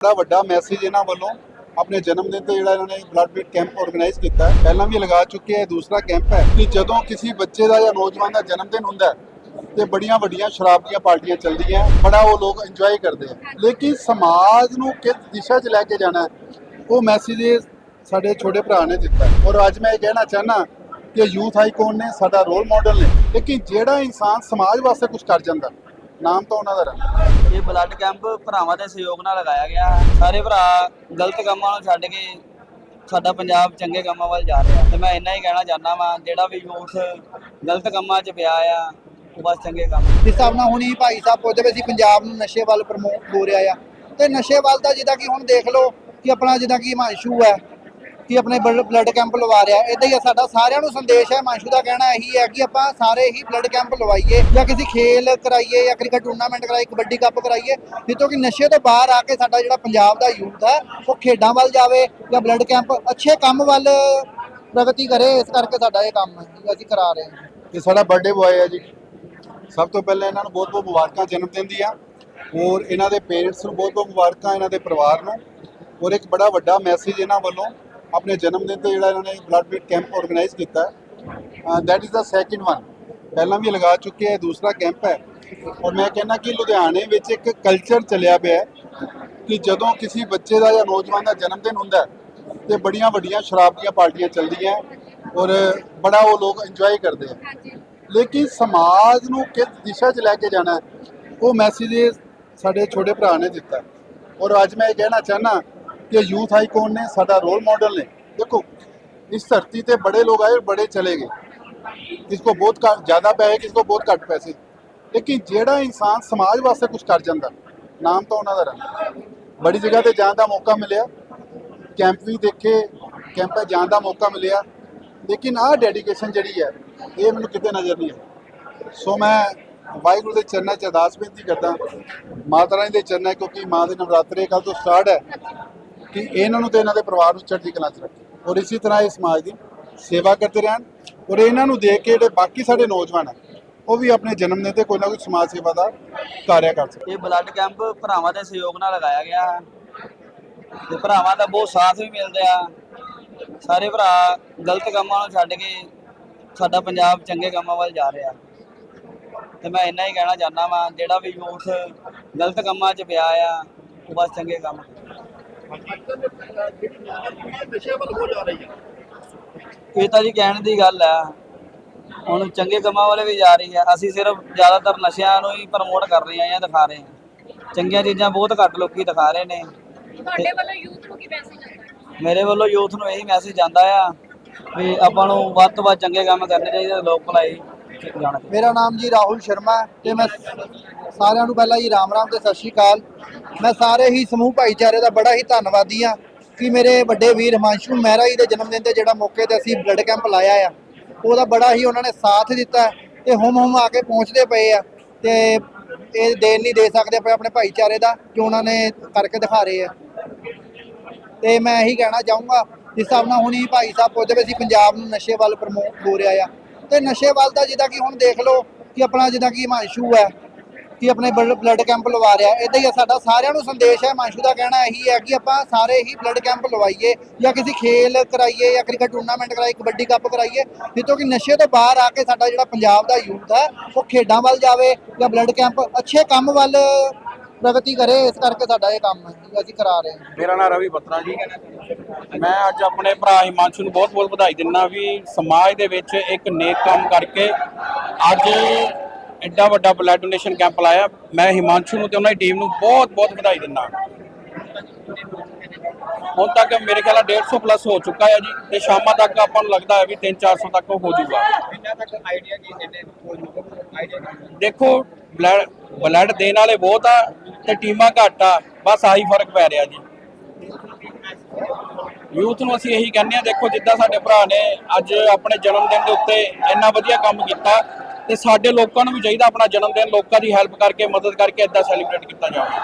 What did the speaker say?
ਬੜਾ ਵੱਡਾ ਮੈਸੇਜ ਇਹਨਾਂ ਵੱਲੋਂ ਆਪਣੇ ਜਨਮ ਦਿਨ ਤੇ ਜਿਹੜਾ ਇਹਨਾਂ ਨੇ ਬਲੱਡ ਬੀਟ ਕੈਂਪ ਆਰਗੇਨਾਈਜ਼ ਕੀਤਾ ਹੈ। ਪਹਿਲਾਂ ਵੀ ਲਗਾ ਚੁੱਕੇ ਹੈ ਦੂਸਰਾ ਕੈਂਪ ਹੈ ਕਿ ਜਦੋਂ ਕਿਸੇ ਬੱਚੇ ਦਾ ਜਾਂ ਨੌਜਵਾਨ ਦਾ ਜਨਮ ਦਿਨ ਹੁੰਦਾ ਹੈ ਤੇ ਬੜੀਆਂ ਵੱਡੀਆਂ ਸ਼ਰਾਬ ਦੀਆਂ ਪਾਰਟੀਆਂ ਚੱਲਦੀਆਂ ਬੜਾ ਉਹ ਲੋਕ ਇੰਜੋਏ ਕਰਦੇ ਆ ਲੇਕਿਨ ਸਮਾਜ ਨੂੰ ਕਿਸ ਦਿਸ਼ਾ 'ਚ ਲੈ ਕੇ ਜਾਣਾ ਉਹ ਮੈਸੇਜ ਸਾਡੇ ਛੋਟੇ ਭਰਾ ਨੇ ਦਿੱਤਾ ਔਰ ਅੱਜ ਮੈਂ ਇਹ ਕਹਿਣਾ ਚਾਹਨਾ ਕਿ ਯੂਥ ਆਈਕਨ ਨੇ ਸਾਡਾ ਰੋਲ ਮਾਡਲ ਨੇ, ਲੇਕਿਨ ਜਿਹੜਾ ਇਨਸਾਨ ਸਮਾਜ ਵਾਸਤੇ ਕੁਝ ਕਰ ਜਾਂਦਾ ਨਾਮ ਤਾਂ ਉਹਨਾਂ ਦਾ ਇਹ ਬਲੱਡ ਕੈਂਪ ਭਰਾਵਾਂ ਦੇ ਸਹਿਯੋਗ ਨਾਲ ਲਗਾਇਆ ਗਿਆ। ਸਾਰੇ ਭਰਾ ਗਲਤ ਕੰਮਾਂ ਨੂੰ ਛੱਡ ਕੇ ਸਾਡਾ ਪੰਜਾਬ ਚੰਗੇ ਕੰਮਾਂ ਵੱਲ ਜਾ ਰਿਹਾ। ਤੇ ਮੈਂ ਇੰਨਾ ਹੀ ਕਹਿਣਾ ਚਾਹੁੰਦਾ ਵਾਂ ਜਿਹੜਾ ਵੀ ਯੂਥ ਗਲਤ ਕੰਮਾਂ 'ਚ ਪਿਆ ਆ ਉਹ ਬਸ ਚੰਗੇ ਕੰਮ ਜਿਸ ਹਿਸਾਬ ਨਾਲ ਹੁਣੀ ਭਾਈ ਸਾਹਿਬ ਪੁੱਛਦੇ ਪਏ ਸੀ ਪੰਜਾਬ ਨੂੰ ਨਸ਼ੇ ਵੱਲ ਪ੍ਰਮੋਟ ਹੋ ਰਿਹਾ ਆ। ਤੇ ਨਸ਼ੇ ਵੱਲ ਦਾ ਜਿੱਦਾਂ ਕਿ ਹੁਣ ਦੇਖ ਲਓ ਕਿ ਆਪਣਾ ਜਿੱਦਾਂ ਕਿ ਹਿਮਾਂਸ਼ੂ ਹੈ ਕਿ ਆਪਣੇ ਬਲੱਡ ਕੈਂਪ ਲਵਾ ਰਿਹਾ ਇਦਾਂ ਹੀ ਸਾਡਾ, ਸਾਰਿਆਂ ਨੂੰ ਸੰਦੇਸ਼ ਹੈ ਹਿਮਾਂਸ਼ੂ ਦਾ ਕਹਿਣਾ ਇਹੀ ਹੈ ਕਿ ਆਪਾਂ ਸਾਰੇ ਹੀ ਬਲੱਡ ਕੈਂਪ ਲਵਾਈਏ ਜਾਂ ਕਿਸੇ ਖੇਲ ਕਰਾਈਏ ਜਾਂ ਕ੍ਰਿਕਟ ਟੂਰਨਾਮੈਂਟ ਕਰਾਈਏ, ਕਬੱਡੀ ਕੱਪ ਕਰਾਈਏ, ਜਿੱਥੋਂ ਕਿ ਨਸ਼ੇ ਤੋਂ ਬਾਹਰ ਆ ਕੇ ਸਾਡਾ ਜਿਹੜਾ ਪੰਜਾਬ ਦਾ ਯੂਥ ਹੈ, ਉਹ ਖੇਡਾਂ ਵੱਲ ਜਾਵੇ ਜਾਂ ਬਲੱਡ ਕੈਂਪ ਅੱਛੇ ਕੰਮ ਵੱਲ ਪ੍ਰਗਤੀ ਕਰੇ, ਇਸ ਕਰਕੇ ਸਾਡਾ ਇਹ ਕੰਮ ਹੈ ਅਸੀਂ ਕਰਾ ਰਹੇ ਹਾਂ। ਇਹ ਸਾਡਾ ਬਰਥਡੇ ਬੁਆਏ ਹੈ ਜੀ। ਸਭ ਤੋਂ ਪਹਿਲਾਂ ਇਹਨਾਂ ਨੂੰ ਬਹੁਤ ਬਹੁਤ ਮੁਬਾਰਕਾਂ ਜਨਮ ਦਿਨ ਦੀਆਂ। ਔਰ ਇਹਨਾਂ ਦੇ ਪੇਰੈਂਟਸ ਨੂੰ ਬਹੁਤ ਬਹੁਤ ਮੁਬਾਰਕਾਂ, ਇਹਨਾਂ ਦੇ ਪਰਿਵਾਰ ਨੂੰ। ਔਰ ਇੱਕ ਬੜਾ ਵੱਡਾ ਮੈਸੇਜ ਇਹਨਾਂ ਵੱਲੋਂ ਆਪਣੇ ਜਨਮ ਦਿਨ ਤੇ ਜਿਹੜਾ ਇਹਨਾਂ ਨੇ ਬਲੱਡ ਬੀਟ ਕੈਂਪ ਆਰਗੇਨਾਈਜ਼ ਕੀਤਾ। That is the second one ਪਹਿਲਾਂ ਵੀ ਲਗਾ ਚੁੱਕੇ ਹੈ ਦੂਸਰਾ ਕੈਂਪ ਹੈ। ਔਰ ਮੈਂ ਕਹਿੰਦਾ ਕਿ ਲੁਧਿਆਣੇ ਵਿੱਚ ਇੱਕ ਕਲਚਰ ਚੱਲਿਆ ਪਿਆ ਕਿ ਜਦੋਂ ਕਿਸੇ ਬੱਚੇ ਦਾ ਜਾਂ ਨੌਜਵਾਨ ਦਾ ਜਨਮ ਦਿਨ ਹੁੰਦਾ ਤੇ ਬੜੀਆਂ ਵੱਡੀਆਂ ਸ਼ਰਾਬ ਦੀਆਂ ਪਾਰਟੀਆਂ ਚੱਲਦੀਆਂ ਔਰ ਬੜਾ ਉਹ ਲੋਕ ਇੰਜੋਏ ਕਰਦੇ ਆ। ਲੇਕਿਨ ਸਮਾਜ ਨੂੰ ਕਿਸ ਦਿਸ਼ਾ 'ਚ ਲੈ ਕੇ ਜਾਣਾ ਉਹ ਮੈਸੇਜ ਸਾਡੇ ਛੋਟੇ ਭਰਾ ਨੇ ਦਿੱਤਾ। ਔਰ ਅੱਜ ਮੈਂ ਇਹ ਕਹਿਣਾ ਚਾਹਨਾ ਕਿ ਯੂਥ ਆਈਕਨ ਨੇ, ਸਾਡਾ ਰੋਲ ਮਾਡਲ ਨੇ। ਦੇਖੋ, ਇਸ इस धरती पे बड़े लोग आए और बड़े चले गए किसको ਜ਼ਿਆਦਾ ਪੈਸੇ पैसे किसको ਬਹੁਤ ਘੱਟ ਪੈਸੇ। ਲੇਕਿਨ ਜਿਹੜਾ ਇਨਸਾਨ ਸਮਾਜ ਵਾਸਤੇ ਕੁਝ ਕਰ ਜਾਂਦਾ, ਨਾਮ ਤਾਂ ਉਹਨਾਂ ਦਾ ਰਹਿੰਦਾ ਬੜੀ ਜਗ੍ਹਾ ਤੇ ਜਾਣ ਦਾ ਮੌਕਾ ਮਿਲਿਆ। ਕੈਂਪ ਵੀ ਦੇਖੇ, ਕੈਂਪਾਂ ਜਾਣ ਦਾ ਮੌਕਾ ਮਿਲਿਆ। ਲੇਕਿਨ ਆਹ ਡੈਡੀਕੇਸ਼ਨ ਜਿਹੜੀ ਹੈ, ਇਹ ਮੈਨੂੰ ਕਿਤੇ ਨਜ਼ਰ ਨਹੀਂ ਆਈ ਸੋ ਮੈਂ ਵਾਹਿਗੁਰੂ ਦੇ ਚਰਨਾਂ 'ਚ ਅਰਦਾਸ ਬੇਨਤੀ ਕਰਦਾ। ਮਾਤਾ ਰਾਣੀ ਦੇ ਚਰਨਾਂ ਕਿਉਂਕਿ ਮਾਂ ਦੇ ਨਵਰਾਤਰੇ ਕੱਲ ਤੋਂ ਸਟਾਰਟ ਹੈ। ਕਿ ਇਹਨਾਂ ਨੂੰ ਤੇ ਇਹਨਾਂ ਦੇ ਪਰਿਵਾਰ ਨੂੰ ਚੜ੍ਹਦੀ ਕਲਾ 'ਚ ਰੱਖੇ। ਔਰ ਇਸੇ ਤਰ੍ਹਾਂ ਇਹ ਸਮਾਜ ਦੀ ਸੇਵਾ ਕਰਦੇ ਰਹਿਣ ਔਰ ਇਹਨਾਂ ਨੂੰ ਦੇਖ ਕੇ ਜਿਹੜੇ ਬਾਕੀ ਸਾਡੇ ਨੌਜਵਾਨ ਹੈ ਉਹ ਵੀ ਆਪਣੇ ਜਨਮ ਦਿਨ ਤੇ ਕੋਈ ਨਾ ਕੋਈ ਸਮਾਜ ਸੇਵਾ ਦਾ ਕਾਰਿਆ ਕਰ ਸਕਣ ਇਹ ਬਲੱਡ ਕੈਂਪ ਭਰਾਵਾਂ ਦੇ ਸਹਿਯੋਗ ਨਾਲ ਲਗਾਇਆ ਗਿਆ ਹੈ। ਤੇ ਭਰਾਵਾਂ ਦਾ ਬਹੁਤ ਸਾਥ ਵੀ ਮਿਲਦਾ ਆ। ਸਾਰੇ ਭਰਾ ਗਲਤ ਕੰਮਾਂ ਨੂੰ ਛੱਡ ਕੇ ਸਾਡਾ ਪੰਜਾਬ ਚੰਗੇ ਕੰਮਾਂ ਵੱਲ ਜਾ ਰਿਹਾ। ਤੇ ਮੈਂ ਇੰਨਾ ਹੀ ਕਹਿਣਾ ਚਾਹੁੰਦਾ ਵਾਂ, ਜਿਹੜਾ ਵੀ ਯੂਥ ਗਲਤ ਕੰਮਾਂ 'ਚ ਪਿਆ ਆ, ਉਹ ਬਸ ਚੰਗੇ ਕੰਮ ਇਹ ਤਾਂ ਜੀ ਕਹਿਣ ਦੀ ਗੱਲ ਆ। ਹੁਣ ਚੰਗੇ ਕੰਮਾਂ ਵਾਲੇ ਵੀ ਜਾ ਰਹੀ ਆ। ਅਸੀਂ ਸਿਰਫ ਜ਼ਿਆਦਾਤਰ ਨਸ਼ਿਆਂ ਨੂੰ ਹੀ ਪ੍ਰਮੋਟ ਕਰ ਰਹੇ ਆ ਜਾਂ ਦਿਖਾ ਰਹੇ ਆ। ਚੰਗੀਆਂ ਚੀਜ਼ਾਂ ਬਹੁਤ ਘੱਟ ਲੋਕੀ ਦਿਖਾ ਰਹੇ ਨੇ। ਤੁਹਾਡੇ ਵੱਲੋਂ ਯੂਥ ਨੂੰ ਕੀ ਮੈਸੇਜ ਹੈ ਮੇਰੇ ਵੱਲੋਂ ਯੂਥ ਨੂੰ ਇਹੀ ਮੈਸੇਜ ਜਾਂਦਾ ਆ ਵੀ ਆਪਾਂ ਨੂੰ ਵੱਧ ਤੋਂ ਵੱਧ ਚੰਗੇ ਕੰਮ ਕਰਨੇ ਚਾਹੀਦੇ ਲੋਕ ਭਲਾਈ। ਜਾਣਾ ਚਾਹੀਦਾ ਮੇਰਾ ਨਾਮ ਜੀ ਰਾਹੁਲ ਸ਼ਰਮਾ ਹੈ ਤੇ ਮੈਂ ਸਾਰਿਆਂ ਨੂੰ ਪਹਿਲਾਂ ਜੀ ਰਾਮ ਰਾਮ ਤੇ ਸਤਿ ਸ਼੍ਰੀ ਅਕਾਲ। ਮੈਂ ਸਾਰੇ ਹੀ ਸਮੂਹ ਭਾਈਚਾਰੇ ਦਾ ਬੜਾ ਹੀ ਧੰਨਵਾਦੀ ਆ ਕਿ ਮੇਰੇ ਵੱਡੇ ਵੀਰ ਹਿਮਾਂਸ਼ੂ ਮਹਿਰਾ ਜੀ ਦੇ ਜਨਮ ਦਿਨ ਤੇ ਜਿਹੜਾ ਮੌਕੇ ਤੇ ਅਸੀਂ ਬਲੱਡ ਕੈਂਪ ਲਾਇਆ ਆ, ਉਹਦਾ ਬੜਾ ਹੀ ਉਹਨਾਂ ਨੇ ਸਾਥ ਦਿੱਤਾ ਤੇ ਹੁਮ ਹੁਮ ਆ ਕੇ ਪਹੁੰਚਦੇ ਪਏ ਆ ਤੇ ਇਹ ਦੇਣ ਨਹੀਂ ਦੇ ਸਕਦੇ ਆਪਾਂ ਆਪਣੇ ਭਾਈਚਾਰੇ ਦਾ ਜੋ ਉਹਨਾਂ ਨੇ ਕਰਕੇ ਦਿਖਾ ਰਹੇ ਆ। ਤੇ ਮੈਂ ਇਹੀ ਕਹਿਣਾ ਚਾਹੂੰਗਾ ਜਿਸ ਹਿਸਾਬ ਨਾਲ ਹੁਣੀ ਭਾਈ ਸਾਹਿਬ ਪੁੱਛਦੇ ਪਏ ਸੀ, ਪੰਜਾਬ ਨੂੰ ਨਸ਼ੇ ਵੱਲ ਪ੍ਰਮੋਟ ਹੋ ਰਿਹਾ ਆ। ਤੇ ਨਸ਼ੇ ਵੱਲ ਦਾ ਜਿੱਦਾਂ ਕਿ ਹੁਣ ਦੇਖ ਲਓ ਕਿ ਆਪਣਾ ਜਿੱਦਾਂ ਕਿ ਹਿਮਾਂਸ਼ੂ ਹੈ, ਕਿ ਆਪਣੇ ਬਲੱਡ ਕੈਂਪ ਲਵਾ ਰਿਹਾ। ਇਦਾਂ ਹੀ ਸਾਡਾ, ਸਾਰਿਆਂ ਨੂੰ ਸੰਦੇਸ਼ ਹੈ, ਹਿਮਾਂਸ਼ੂ ਦਾ ਕਹਿਣਾ ਇਹੀ ਹੈ ਕਿ ਆਪਾਂ ਸਾਰੇ ਹੀ ਬਲੱਡ ਕੈਂਪ ਲਵਾਈਏ ਜਾਂ ਕਿਸੇ ਖੇਲ ਕਰਾਈਏ ਜਾਂ ਕ੍ਰਿਕਟ ਟੂਰਨਾਮੈਂਟ ਕਰਾਈਏ, ਕਬੱਡੀ ਕੱਪ ਕਰਾਈਏ, ਜਿੱਥੋਂ ਕਿ ਨਸ਼ੇ ਤੋਂ ਬਾਹਰ ਆ ਕੇ ਸਾਡਾ ਜਿਹੜਾ ਪੰਜਾਬ ਦਾ ਯੂਥ ਹੈ, ਉਹ ਖੇਡਾਂ ਵੱਲ ਜਾਵੇ ਜਾਂ ਬਲੱਡ ਕੈਂਪ ਅੱਛੇ ਕੰਮ ਵੱਲ ਪ੍ਰਗਤੀ ਕਰੇ, ਇਸ ਕਰਕੇ ਸਾਡਾ ਇਹ ਕੰਮ ਹੈ ਅਸੀਂ ਕਰਾ ਰਹੇ ਹਾਂ। ਮੇਰਾ ਨਾਮ ਰਵੀ ਬੱਤਰਾ ਜੀ। ਮੈਂ ਅੱਜ ਆਪਣੇ ਭਰਾ ਹਿਮਾਂਸ਼ੂ ਨੂੰ ਬਹੁਤ ਬਹੁਤ ਵਧਾਈ ਦਿੰਦਾ ਵੀ ਸਮਾਜ ਦੇ ਵਿੱਚ ਇੱਕ ਨੇਕ ਕੰਮ ਕਰਕੇ ਅੱਜ ਐਡਾ ਵੱਡਾ ਬਲੱਡ ਡੋਨੇਸ਼ਨ ਕੈਂਪ ਲਾਇਆ। ਮੈਂ ਹਿਮਾਂਸ਼ੂ ਨੂੰ ਤੇ ਉਹਨਾਂ ਦੀ ਟੀਮ ਨੂੰ ਬਹੁਤ ਬਹੁਤ ਵਧਾਈ ਦਿੰਦਾ। ਹੁਣ ਤੱਕ ਮੇਰੇ ਖਿਆਲ ਨਾਲ 150 ਪਲੱਸ ਹੋ ਚੁੱਕਾ ਹੈ ਜੀ ਤੇ ਸ਼ਾਮਾਂ ਤੱਕ ਆਪਾਂ ਨੂੰ ਲੱਗਦਾ ਹੈ ਵੀ 3-400 ਤੱਕ ਹੋ ਜਾਊਗਾ। ਦੇਖੋ ਬਲੱਡ ਬਲੱਡ ਦੇਣ ਵਾਲੇ ਬਹੁਤ ਆ ਤੇ ਟੀਮਾਂ ਘੱਟ ਆ ਬਸ ਆਹੀ ਫ਼ਰਕ ਪੈ ਰਿਹਾ ਜੀ। ਯੂਥ ਨੂੰ ਅਸੀਂ ਇਹੀ ਕਹਿੰਦੇ ਆ ਦੇਖੋ ਜਿੱਦਾਂ ਸਾਡੇ ਭਰਾ ਨੇ ਅੱਜ ਆਪਣੇ ਜਨਮ ਦਿਨ ਦੇ ਉੱਤੇ ਇੰਨਾ ਵਧੀਆ ਕੰਮ ਕੀਤਾ ਤੇ ਸਾਡੇ ਲੋਕਾਂ ਨੂੰ ਵੀ ਚਾਹੀਦਾ ਆਪਣਾ ਜਨਮ ਦਿਨ ਲੋਕਾਂ ਦੀ ਹੈਲਪ ਕਰਕੇ ਮਦਦ ਕਰਕੇ ਇਦਾਂ ਸੈਲੀਬ੍ਰੇਟ ਕੀਤਾ ਜਾਵੇ।